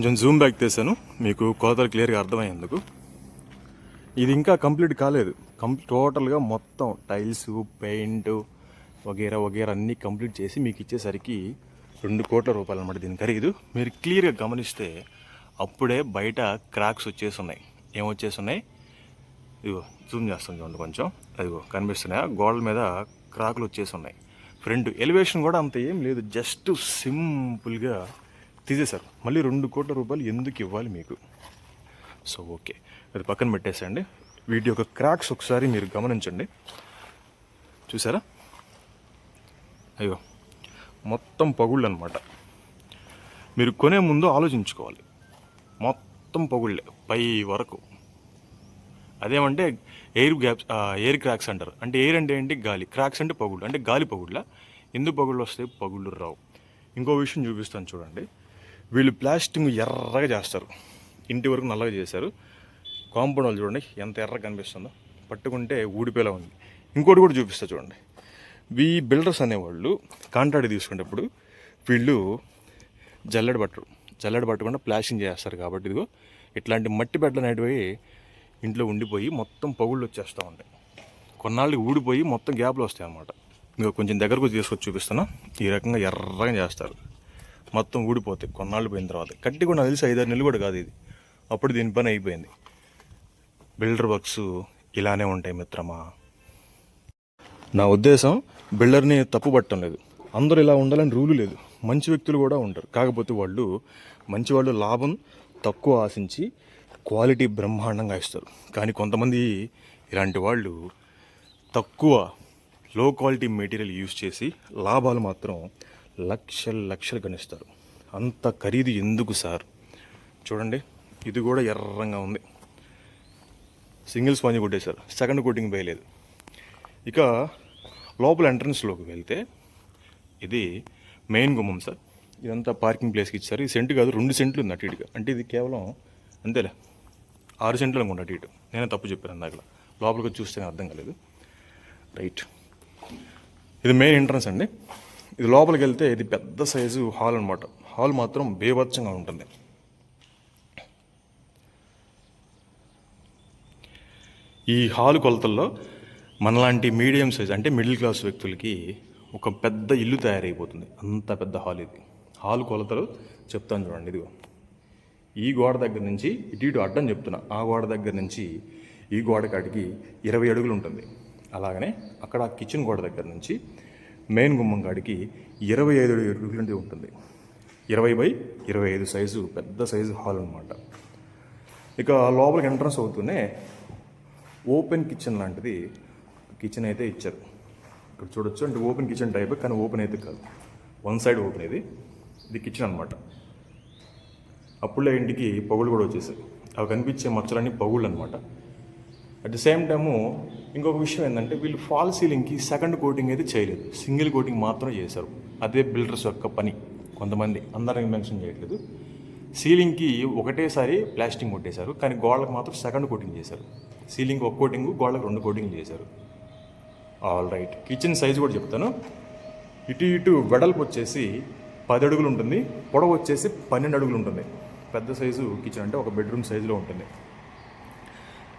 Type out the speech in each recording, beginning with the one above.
కొంచెం Zoom back తీసాను మీకు కోతలు క్లియర్గా అర్థమయ్యేందుకు. ఇది ఇంకా కంప్లీట్ కాలేదు. కం టోటల్గా మొత్తం టైల్స్ పెయింట్ వగేరా వగేరా అన్నీ కంప్లీట్ చేసి మీకు ఇచ్చేసరికి రెండు కోట్ల రూపాయలు అనమాట దీని ఖరీదు. మీరు క్లియర్గా గమనిస్తే అప్పుడే బయట క్రాక్స్ వచ్చేసి ఉన్నాయి ఏమొచ్చేసి ఉన్నాయి ఇదిగో జూమ్ చేస్తాం చూడండి కొంచెం. అదిగో కనిపిస్తున్నాయా? గోడల మీద క్రాకులు వచ్చేసి ఉన్నాయి ఫ్రంట్ ఎలివేషన్ కూడా అంత ఏం లేదు. జస్ట్ సింపుల్గా తీసేశారు మళ్ళీ రెండు కోట్ల రూపాయలు ఎందుకు ఇవ్వాలి మీకు? So okay. అది పక్కన పెట్టేసేయండి. వీటి యొక్క క్రాక్స్ ఒకసారి మీరు గమనించండి. చూసారా? అయ్యో మొత్తం పగుళ్ళు అనమాట మీరు కొనే ముందు ఆలోచించుకోవాలి. మొత్తం పగుళ్ళే పై వరకు. అదేమంటే ఎయిర్ గ్యాప్స్ ఎయిర్ క్రాక్స్ అంటారు. అంటే ఎయిర్ అంటే ఏంటి? గాలి. క్రాక్స్ అంటే పగుళ్ళు. అంటే గాలి పగుళ్ళ? ఎందుకు పగుళ్ళు వస్తాయి? పగుళ్ళు రావు. ఇంకో విషయం చూపిస్తాను చూడండి. వీళ్ళు ప్లాస్టింగ్ ఎర్రగా చేస్తారు. ఇంటి వరకు నల్లగా చేశారు. కాంపౌండ్ వాళ్ళు చూడండి ఎంత ఎర్రగా కనిపిస్తుందో. పట్టుకుంటే ఊడిపోయేలా ఉంది. ఇంకోటి కూడా చూపిస్తా చూడండి. ఈ బిల్డర్స్ అనేవాళ్ళు కాంట్రాక్ట్ తీసుకునేటప్పుడు వీళ్ళు జల్లెడ పట్టరు. జల్లెడ పట్టకుండా ప్లాస్టింగ్ చేస్తారు కాబట్టి ఇదిగో ఇట్లాంటి మట్టి బెడ్లు అనేటివి ఇంట్లో ఉండిపోయి మొత్తం పగుళ్ళు వచ్చేస్తూ ఉంటాయి. కొన్నాళ్ళకి ఊడిపోయి మొత్తం గ్యాప్లు వస్తాయి అన్నమాట ఇంకా కొంచెం దగ్గరకు తీసుకొచ్చి చూపిస్తున్నా. ఈ రకంగా ఎర్రగా చేస్తారు. మొత్తం ఊడిపోతాయి కొన్నాళ్ళు పోయిన తర్వాత. కట్టి కూడా తెలిసి ఐదారు నెలలు కూడా కాదు ఇది. అప్పుడు దీని పని అయిపోయింది. బిల్డర్ వర్క్స్ ఇలానే ఉంటాయి మిత్రమా? నా ఉద్దేశం బిల్డర్ని తప్పు పట్టడం లేదు. అందరూ ఇలా ఉండాలని రూలు లేదు. మంచి వ్యక్తులు కూడా ఉంటారు. కాకపోతే వాళ్ళు మంచి వాళ్ళు లాభం తక్కువ ఆశించి క్వాలిటీ బ్రహ్మాండంగా ఇస్తారు. కానీ కొంతమంది ఇలాంటి వాళ్ళు తక్కువ లో క్వాలిటీ మెటీరియల్ యూజ్ చేసి లాభాలు మాత్రం లక్షలు లక్షలు గణిస్తారు. అంత ఖరీదు ఎందుకు సార్? చూడండి ఇది కూడా ఎర్రంగా ఉంది. సింగిల్ స్పాంజ్ కొట్టేశారు. సెకండ్ కోటింగ్ వేయలేదు. ఇక లోపల ఎంట్రన్స్లోకి వెళ్తే ఇది మెయిన్ గుమ్మం సార్. ఇదంతా పార్కింగ్ ప్లేస్కి ఇచ్చారు. ఈ సెంటు కాదు రెండు సెంట్లు ఉంది అటు ఇటుగా. అంటే ఇది కేవలం అంతేలే ఆరు సెంట్లు అనుకుంటా అటు ఇటు. నేనే తప్పు చెప్పాను అందాక. లోపలికి చూస్తే అర్థం కాలేదు. రైట్ ఇది మెయిన్ ఎంట్రన్స్ అండి. ఇది లోపలికి వెళ్తే ఇది పెద్ద సైజు హాల్ అనమాట హాల్ మాత్రం బేభత్సంగా ఉంటుంది. ఈ హాల్ కొలతల్లో మనలాంటి మీడియం సైజ్ అంటే మిడిల్ క్లాస్ వ్యక్తులకి ఒక పెద్ద ఇల్లు తయారైపోతుంది. అంత పెద్ద హాల్ ఇది. హాల్ కొలతలు చెప్తాను చూడండి ఇదిగో. ఈ గోడ దగ్గర నుంచి ఇటు ఇటు అడ్డం చెప్తున్నా. ఆ గోడ దగ్గర నుంచి ఈ గోడ కాడికి ఇరవై అడుగులు ఉంటుంది. అలాగనే అక్కడ కిచెన్ గోడ దగ్గర నుంచి మెయిన్ గుమ్మం కాడికి ఇరవై ఐదు అడుగులు ఉంటుంది. ఇరవై బై ఇరవై ఐదు సైజు పెద్ద సైజు హాల్ అనమాట ఇక లోపలికి ఎంట్రన్స్ అవుతూనే ఓపెన్ కిచెన్ లాంటిది కిచెన్ అయితే ఇచ్చారు. ఇక్కడ చూడొచ్చు అంటే ఓపెన్ కిచెన్ టైప్ కానీ ఓపెన్ అయితే కాదు. వన్ సైడ్ ఓపెన్ ఇది. ఇది కిచెన్ అనమాట అప్పుడే ఇంటికి పగులు కూడా వచ్చేసాయి. అవి కనిపించే మచ్చలన్నీ పగుళ్ళు అనమాట అట్ ది సేమ్ టైము ఇంకొక విషయం ఏంటంటే వీళ్ళు ఫాల్ సీలింగ్కి సెకండ్ కోటింగ్ అయితే చేయలేదు. సింగిల్ కోటింగ్ మాత్రం చేశారు. అదే బిల్డర్స్ యొక్క పని. కొంతమంది అందరికి మెన్షన్ చేయట్లేదు. సీలింగ్కి ఒకటేసారి ప్లాస్టింగ్ కొట్టేశారు. కానీ గోడలకు మాత్రం సెకండ్ కోటింగ్ చేశారు. సీలింగ్ ఒక కోటింగ్ గోడలకు రెండు కోటింగ్ చేశారు. All right. కిచెన్ సైజ్ కూడా చెప్తాను. ఇటు ఇటు వెడల్పు వచ్చేసి పది అడుగులు ఉంటుంది. పొడవు వచ్చేసి పన్నెండు అడుగులు ఉంటుంది. పెద్ద సైజు కిచెన్ అంటే ఒక బెడ్రూమ్ సైజులో ఉంటుంది.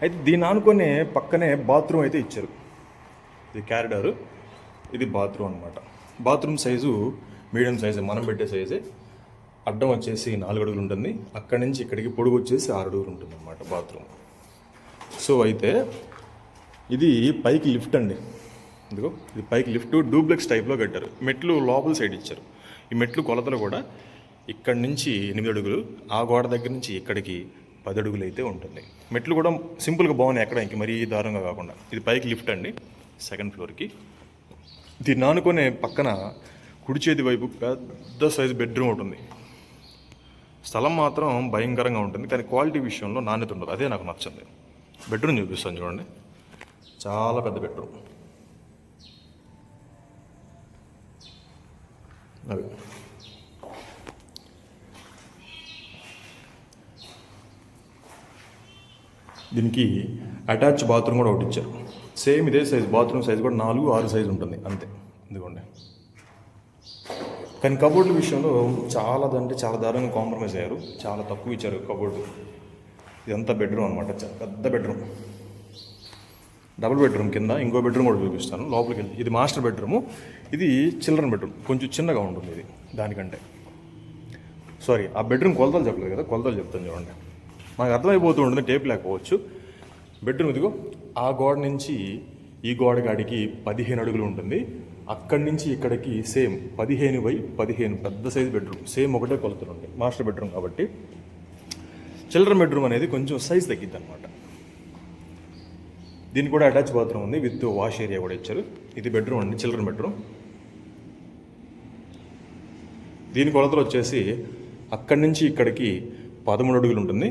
అయితే దీని ఆనుకొని పక్కనే బాత్రూమ్ అయితే ఇచ్చారు. ఇది క్యారిడార్. ఇది బాత్రూమ్ అనమాట బాత్రూమ్ సైజు మీడియం సైజు మనం పెట్టే సైజే. అడ్డం వచ్చేసి నాలుగు అడుగులు ఉంటుంది. అక్కడి నుంచి ఇక్కడికి పొడుగు వచ్చేసి ఆరు అడుగులు ఉంటుంది అనమాట బాత్రూమ్. సో అయితే ఇది పైకి లిఫ్ట్ అండి. ఇదిగో ఇది పైకి లిఫ్ట్ డూప్లెక్స్ టైప్లో కట్టారు. మెట్లు లోపల సైడ్ ఇచ్చారు. ఈ మెట్లు కొలతలు కూడా ఇక్కడి నుంచి ఎనిమిది అడుగులు ఆ గోడ దగ్గర నుంచి ఇక్కడికి పదడుగులు అయితే ఉంటుంది. మెట్లు కూడా సింపుల్గా బాగున్నాయి ఎక్కడ ఇంక మరీ దారుణంగా కాకుండా. ఇది పైకి లిఫ్ట్ అండి సెకండ్ ఫ్లోర్కి. దీన్ని ఆనుకునే పక్కన కుడి చేతి వైపు పెద్ద సైజు బెడ్రూమ్ ఒకటి ఉంది. స్థలం మాత్రం భయంకరంగా ఉంటుంది కానీ క్వాలిటీ విషయంలో నాణ్యత ఉండదు. అదే నాకు నచ్చింది. బెడ్రూమ్ చూపిస్తాను చూడండి. చాలా పెద్ద బెడ్రూమ్. అవి. దీనికి అటాచ్ బాత్రూమ్ కూడా ఒకటి ఇచ్చారు. సేమ్ ఇదే సైజ్ బాత్రూమ్ సైజ్ కూడా నాలుగు ఆరు సైజ్ ఉంటుంది. అంతే. ఇదిగోండి. కానీ కబోర్డుల విషయంలో చాలా అంటే చాలా దారుణంగా కాంప్రమైజ్ అయ్యారు. చాలా తక్కువ ఇచ్చారు కబోర్డు. ఇదంతా బెడ్రూమ్ అనమాట పెద్ద బెడ్రూమ్ డబుల్ బెడ్రూమ్ కింద ఇంకో బెడ్రూమ్ కూడా చూపిస్తాను. లోపలికి వెళ్ళి. ఇది మాస్టర్ బెడ్రూము ఇది చిల్డ్రన్ బెడ్రూమ్ కొంచెం చిన్నగా ఉంటుంది ఇది దానికంటే. సారీ ఆ బెడ్రూమ్ కొలతలు చెప్పలేదు కదా? కొలతలు చెప్తాను చూడండి. మనకు అర్థమైపోతూ ఉంటుంది టేప్ లేకపోవచ్చు. బెడ్రూమ్ ఇదిగో ఆ గోడ నుంచి ఈ గోడ కాడికి పదిహేను అడుగులు ఉంటుంది. అక్కడి నుంచి ఇక్కడికి సేమ్ పదిహేను బై పదిహేను పెద్ద సైజ్ బెడ్రూమ్. సేమ్ ఒకటే కొలతలు ఉంటాయి మాస్టర్ బెడ్రూమ్ కాబట్టి. చిల్డ్రన్ బెడ్రూమ్ అనేది కొంచెం సైజ్ తగ్గిద్ది అనమాట దీనికి కూడా అటాచ్ బాత్రూమ్ ఉంది విత్ వాష్ ఏరియా కూడా ఇచ్చారు. ఇది బెడ్రూమ్ అండి చిల్డ్రన్ బెడ్రూమ్. దీని కొలతలు వచ్చేసి అక్కడి నుంచి ఇక్కడికి పదమూడు అడుగులు ఉంటుంది.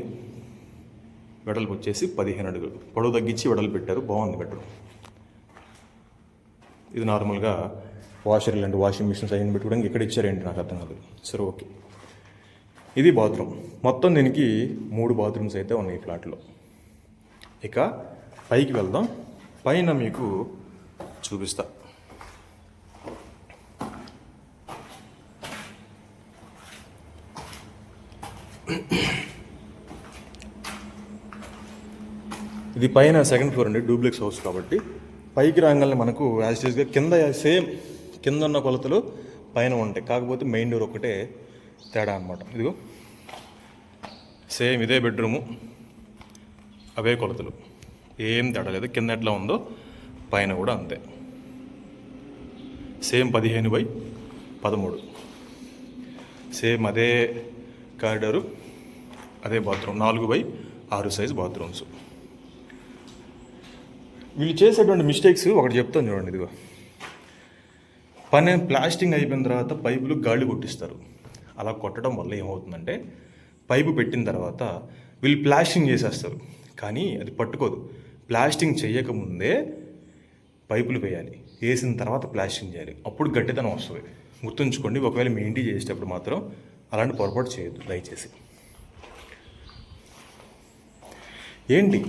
వెడల్పు వచ్చేసి పదిహేను అడుగులు. పొడవు తగ్గించి వెడల్పు పెట్టారు బాగుంది బెడ్రూమ్ ఇది నార్మల్గా వాషర్ ఇలాంటి వాషింగ్ మిషన్స్ అయిన పెట్టుకోవడానికి ఇక్కడ ఇచ్చారేంటి నాకు అర్థం కాదు. సరే ఓకే. ఇది బాత్రూమ్. మొత్తం దీనికి మూడు బాత్రూమ్స్ అయితే ఉన్నాయి ఈ ఫ్లాట్లో ఇక పైకి వెళ్దాం. పైన మీకు చూపిస్తా. ఇది పైన సెకండ్ ఫ్లోర్ అండి డూప్లెక్స్ హౌస్ కాబట్టి. పైకి రాగానే మనకు యాజిటీస్గా కింద సేమ్ కింద ఉన్న కొలతలు పైన ఉంటాయి. కాకపోతే మెయిన్ డోర్ ఒకటే తేడా అనమాట ఇదిగో. సేమ్ ఇదే బెడ్రూము అవే కొలతలు. ఏం తేడా లేదు. కింద ఎట్లా ఉందో పైన కూడా అంతే. సేమ్ పదిహేను బై పదమూడు. సేమ్ అదే కారిడారు అదే బాత్రూమ్ నాలుగు బై ఆరు సైజ్ బాత్రూమ్స్ వీళ్ళు చేసేటువంటి మిస్టేక్స్ ఒకటి చెప్తాను చూడండి ఇదిగో. పని ప్లాస్టింగ్ అయిపోయిన తర్వాత పైపులు గాలి కొట్టిస్తారు. అలా కొట్టడం వల్ల ఏమవుతుందంటే పైపు పెట్టిన తర్వాత వీళ్ళు ప్లాస్టింగ్ చేసేస్తారు. కానీ అది పట్టుకోదు. ప్లాస్టింగ్ చేయకముందే పైపులు వేయాలి. వేసిన తర్వాత ప్లాస్టింగ్ చేయాలి. అప్పుడు గట్టితనం వస్తుంది. గుర్తుంచుకోండి ఒకవేళ మీ ఇంటి చేసేటప్పుడు మాత్రం అలాంటి పొరపాటు చేయొద్దు. దయచేసి. ఏంటి?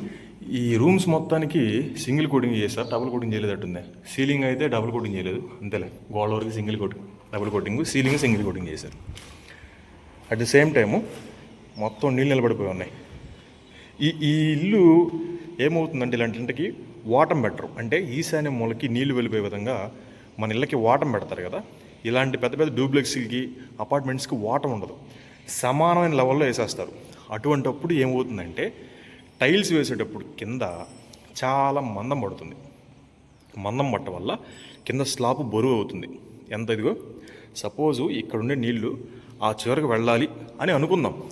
ఈ రూమ్స్ మొత్తానికి సింగిల్ కోటింగ్ చేస్తారు డబుల్ కోటింగ్ చేయలేదట్టుంది సీలింగ్ అయితే డబుల్ కోటింగ్ చేయలేదు అంతేలే. గోడ వరకు single coating double coating ceiling single coating చేశారు. అట్ ది సేమ్ టైము మొత్తం నీళ్ళు నిలబడిపోయి ఉన్నాయి. ఈ ఈ ఇల్లు ఏమవుతుందంటే ఇలాంటింటికి వాటం పెట్టరు. అంటే ఈశాన్య మూలకి నీళ్ళు వెళ్ళిపోయే విధంగా మన ఇళ్ళకి వాటం పెడతారు కదా. ఇలాంటి పెద్ద పెద్ద డూప్లెక్స్కి అపార్ట్మెంట్స్కి వాటం ఉండదు. సమానమైన లెవెల్లో వేసేస్తారు. అటువంటప్పుడు ఏమవుతుందంటే టైల్స్ వేసేటప్పుడు కింద చాలా మందం పడుతుంది. మందం పట్ట వల్ల కింద స్లాబ్ బరువు అవుతుంది. ఎంత ఇదిగో? సపోజు ఇక్కడుండే నీళ్ళు ఆ చివరికి వెళ్ళాలి అని అనుకుందాం.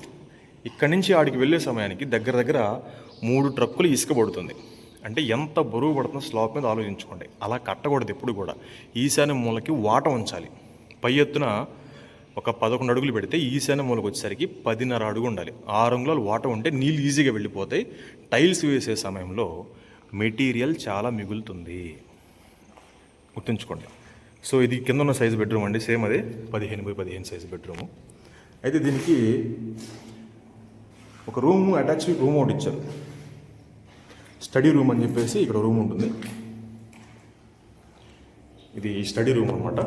ఇక్కడి నుంచి ఆడికి వెళ్ళే సమయానికి దగ్గర దగ్గర మూడు ట్రక్కులు ఇసుక పడుతుంది. అంటే ఎంత బరువు పడుతుందో స్లాబ్ మీద ఆలోచించుకోండి. అలా కట్టకూడదు ఎప్పుడు కూడా. ఈశాన్య మూలకి వాట ఉంచాలి. పై ఎత్తున ఒక పదకొండు అడుగులు పెడితే ఈశాన్య మూలకు వచ్చేసరికి పదిన్నర అడుగు ఉండాలి. ఆరు అంగుళాలు వాటర్ ఉంటే నీళ్ళు ఈజీగా వెళ్ళిపోతాయి. టైల్స్ వేసే సమయంలో మెటీరియల్ చాలా మిగులుతుంది. గుర్తుంచుకోండి. సో ఇది కింద ఉన్న సైజు బెడ్రూమ్ అండి. సేమ్ అదే పదిహేను బై పదిహేను సైజు బెడ్రూము. అయితే దీనికి ఒక రూమ్ అటాచ్ రూమ్ ఒకటి ఇచ్చారు. స్టడీ రూమ్ అని చెప్పేసి ఇక్కడ రూమ్ ఉంటుంది. ఇది స్టడీ రూమ్ అనమాట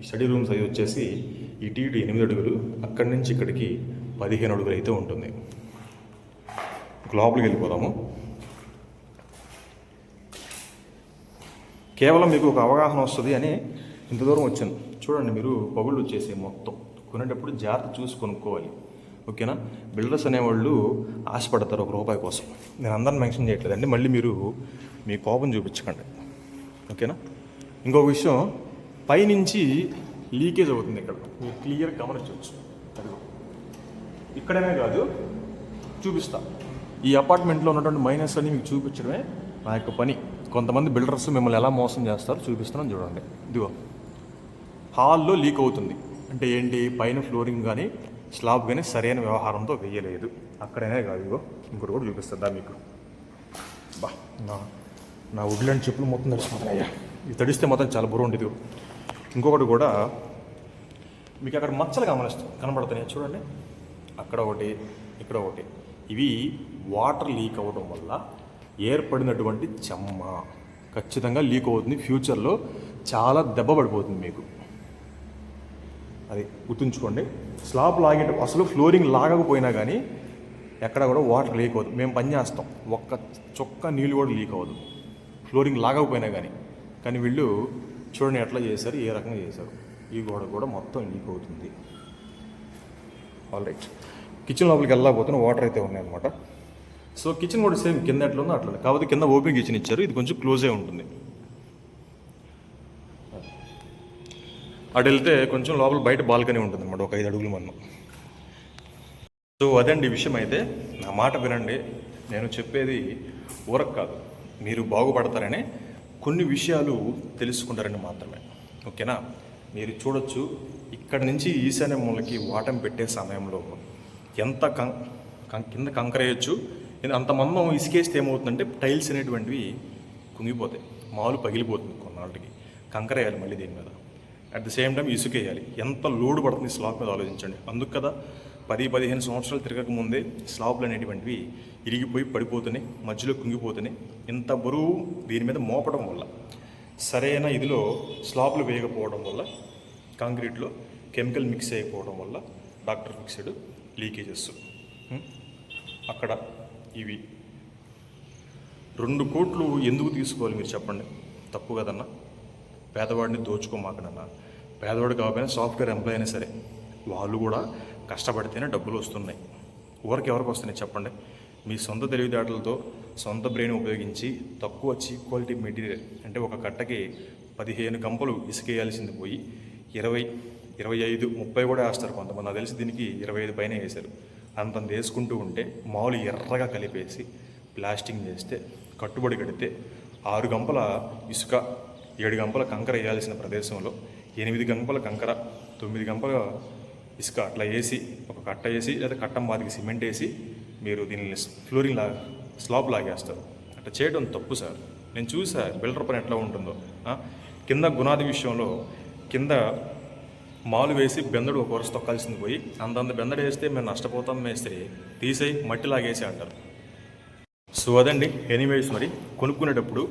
ఈ స్టడీ రూమ్ సైజ్ వచ్చేసి ఇటు ఇటు ఎనిమిది అడుగులు అక్కడి నుంచి ఇక్కడికి పదిహేను అడుగులు అయితే ఉంటుంది. ఇక లోపలికి వెళ్ళిపోదాము. కేవలం మీకు ఒక అవగాహన వస్తుంది అని ఇంత దూరం వచ్చాను. చూడండి మీరు పగుళ్ళు వచ్చేసే మొత్తం. కొనేటప్పుడు జాగ్రత్త చూసి కొనుక్కోవాలి. ఓకేనా? బిల్డర్స్ అనేవాళ్ళు ఆశపడతారు ఒక రూపాయి కోసం. నేను అందరిని మెన్షన్ చేయట్లేదండి మళ్ళీ మీరు మీ కోపం చూపించకండి. ఓకేనా? ఇంకొక విషయం పైనుంచి లీకేజ్ అవుతుంది ఇక్కడ. మీరు క్లియర్ గమనించవచ్చు అదిగో. ఇక్కడనే కాదు చూపిస్తా. ఈ అపార్ట్మెంట్లో ఉన్నటువంటి మైనస్ అని మీకు చూపించడమే నా యొక్క పని. కొంతమంది బిల్డర్స్ మిమ్మల్ని ఎలా మోసం చేస్తారో చూపిస్తున్నాను చూడండి. ఇదిగో. హాల్లో లీక్ అవుతుంది. అంటే ఏంటి? పైన ఫ్లోరింగ్ కానీ స్లాబ్ కానీ సరైన వ్యవహారంతో వేయలేదు. అక్కడనే కాదు ఇగో ఇంకోటి కూడా చూపిస్తుందా మీకు. బా నా నా వుడ్లాండ్ చెప్పులు మొత్తం తడిసిపోతున్నాయ్యా ఇది తడిస్తే మొత్తం చాలా బరువు ఉంటుంది ఇంకొకటి కూడా మీకు అక్కడ మచ్చలు గమనిస్తాం కనబడుతున్నాయి. చూడండి. అక్కడ ఒకటి ఇక్కడ ఒకటి. ఇవి వాటర్ లీక్ అవ్వడం వల్ల ఏర్పడినటువంటి చెమ్మ ఖచ్చితంగా లీక్ అవుతుంది. ఫ్యూచర్లో చాలా దెబ్బ పడిపోతుంది మీకు. అది గుర్తుంచుకోండి. స్లాబ్ లాగేట అసలు ఫ్లోరింగ్ లాగకపోయినా కానీ ఎక్కడ కూడా వాటర్ లీక్ అవ్వదు మేము పని చేస్తాం. ఒక్క చొక్క నీళ్ళు కూడా లీక్ అవ్వదు. ఫ్లోరింగ్ లాగకపోయినా కానీ కానీ వీళ్ళు చూడండి ఎట్లా చేశారు ఏ రకంగా చేశారు. ఈ గోడ కూడా మొత్తం లీక్ అవుతుంది ఆల్ రైట్ కిచెన్ లోపలికి వెళ్ళకపోతున్న వాటర్ అయితే ఉన్నాయన్నమాట. సో కిచెన్ కూడా సేమ్ కింద ఎట్లా ఉందో అట్లా కాకపోతే కింద ఓపెన్ కిచెన్ ఇచ్చారు ఇది కొంచెం క్లోజే ఉంటుంది. అటు వెళ్తే కొంచెం లోపల బయట బాల్కనీ ఉంటుంది అనమాట ఒక ఐదు అడుగులు మనం సో అదండి విషయం అయితే. నా మాట వినండి. నేను చెప్పేది ఊరక్ కాదు. మీరు బాగుపడతారనే కొన్ని విషయాలు తెలుసుకుంటారని మాత్రమే. ఓకేనా? మీరు చూడొచ్చు ఇక్కడ నుంచి ఈశాన్య మూలకి వాటం పెట్టే సమయంలో ఎంత కం కం- కింద కంకరేయచ్చు అంత మందం ఇసుకేస్తే ఏమవుతుందంటే టైల్స్ అనేటువంటివి కుంగిపోతాయి మాలు పగిలిపోతుంది కొన్నాళ్ళకి. కంకర వేయాలి మళ్ళీ దీని మీద. అట్ ద సేమ్ టైం ఇసుకేయాలి. ఎంత లోడ్ పడుతుంది స్లాబ్ మీద ఆలోచించండి. అందుకు కదా పది పదిహేను సంవత్సరాలు తిరగక ముందే స్లాబ్లు అనేటువంటివి ఇరిగిపోయి పడిపోతున్నాయి మధ్యలో కుంగిపోతున్నాయి. ఇంత బరువు దీని మీద మోపడం వల్ల సరైన ఇదిలో స్లాబ్లు వేయకపోవడం వల్ల కాంక్రీట్లో కెమికల్ మిక్స్ అయిపోవడం వల్ల డాక్టర్ ఫిక్స్డ్ లీకేజెస్. అక్కడ ఇవి. రెండు కోట్లు ఎందుకు తీసుకోవాలి మీరు చెప్పండి? తప్పు కదన్నా? పేదవాడిని దోచుకోమాకనన్నా? పేదవాడు కాకపోయినా సాఫ్ట్వేర్ ఎంప్లాయ్ అయినా సరే వాళ్ళు కూడా కష్టపడితేనే డబ్బులు వస్తున్నాయి. ఊరికి ఎవరికి వస్తున్నాయి చెప్పండి? మీ సొంత తెలివితేటలతో సొంత బ్రెయిన్ ఉపయోగించి తక్కువ చీప్ క్వాలిటీ మెటీరియల్ అంటే ఒక కట్టకి పదిహేను గంపలు ఇసుకేయాల్సింది పోయి ఇరవై ఇరవై ఐదు ముప్పై కూడా వేస్తారు కొంతమంది. నాకు తెలిసి దీనికి ఇరవై ఐదు పైన వేశారు. అంతంత వేసుకుంటూ ఉంటే మాములు ఎర్రగా కలిపేసి ప్లాస్టింగ్ చేస్తే కట్టుబడి కడితే ఆరు గంపల ఇసుక ఏడు గంపల కంకర వేయాల్సిన ప్రదేశంలో ఎనిమిది గంపల కంకర తొమ్మిది గంపల ఇసుక అట్లా వేసి ఒక కట్ట వేసి లేదా కట్టం బాదికి సిమెంట్ వేసి మీరు దీన్ని ఫ్లోరింగ్ లా స్లాబ్ లాగేస్తారు అట్లా చేయడం తప్పు సార్. నేను చూసా బిల్డర్ పని ఎట్లా ఉంటుందో. కింద గునాది విషయంలో కింద మాలు వేసి బెందడు ఒక వరుస తొక్కాల్సింది పోయి అంతంత బెందడు వేస్తే మేము నష్టపోతాం మేస్త్రి తీసేయి మట్టి లాగేసి అంటారు. సో అదండి. ఎనీవేస్ మరి కొనుక్కునేటప్పుడు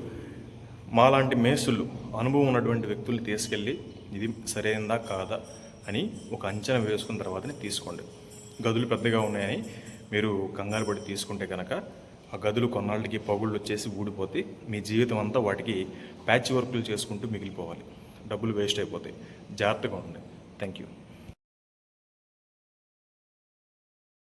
మాలాంటి మేస్తులు అనుభవం ఉన్నటువంటి వ్యక్తుల్ని తీసుకెళ్ళి ఇది సరైనదా కాదా? అని ఒక అంచనా వేసుకున్న తర్వాతనే తీసుకోండి. గదులు పెద్దగా ఉన్నాయని మీరు కంగారు పడి తీసుకుంటే కనుక ఆ గదులు కొన్నాళ్ళకి పగుళ్ళు వచ్చేసి ఊడిపోతే మీ జీవితం అంతా వాటికి ప్యాచ్ వర్కులు చేసుకుంటూ మిగిలిపోవాలి. డబ్బులు వేస్ట్ అయిపోతాయి. జాగ్రత్తగా ఉండండి. Thank you